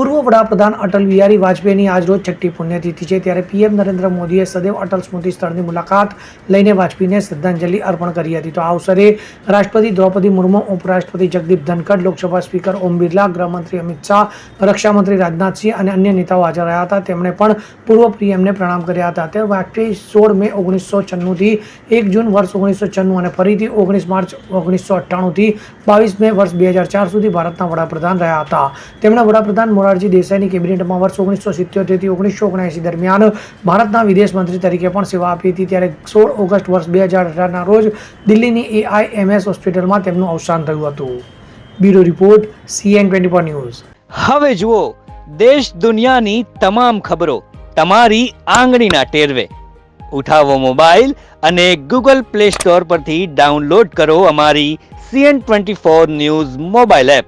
પૂર્વ વડાપ્રધાન અટલ બિહારી વાજપેયીની આજરોજ છઠ્ઠી પુણ્યતિથિ છે, ત્યારે પીએમ નરેન્દ્ર મોદીએ સદૈવ અટલ સ્મૃતિ સ્થળની મુલાકાત લઈને વાજપેયીને શ્રદ્ધાંજલિ અર્પણ કરી હતી. તો આ અવસરે રાષ્ટ્રપતિ દ્રૌપદી મુર્મુ, ઉપરાષ્ટ્રપતિ જગદીપ ધનખડ, લોકસભા સ્પીકર ઓમ બિરલા, ગૃહમંત્રી અમિત શાહ, રક્ષામંત્રી રાજનાથસિંહ અને અન્ય નેતાઓ હાજર રહ્યા હતા. તેમણે પણ પૂર્વ પીએમને પ્રણામ કર્યા હતા. તે વાજપેયી સોળ મે ઓગણીસો છન્નુંથી એક જૂન વર્ષ ઓગણીસો છન્નું અને ફરીથી ઓગણીસ માર્ચ ઓગણીસો અઠ્ઠાણુંથી બાવીસ મે વર્ષ બે હજાર ચાર સુધી ભારતના વડાપ્રધાન રહ્યા હતા. તેમણે વડાપ્રધાન મોરારજી દેસાઈની કેબિનેટમાં વર્ષ ઓગણીસો સિત્યોતેરથી ઓગણીસો ઓગણએંસી દરમિયાન ભારતના વિદેશ મંત્રી તરીકે પણ સેવા આપી હતી. ત્યારે સોળ ઓગસ્ટ વર્ષ બે હજાર અઢારના રોજ દિલ્હીની એઆઈએમએસ હોસ્પિટલમાં તેમનું અવસાન થયું હતું. Bureau report CN twenty four news. હવે જુઓ, દેશ દુનિયાની તમામ ખબરો તમારી આંગળીના ટેરવે. ઉઠાવો મોબાઈલ અને ગૂગલ પ્લે સ્ટોર પરથી ડાઉનલોડ કરો અમારી CN twenty four news mobile app.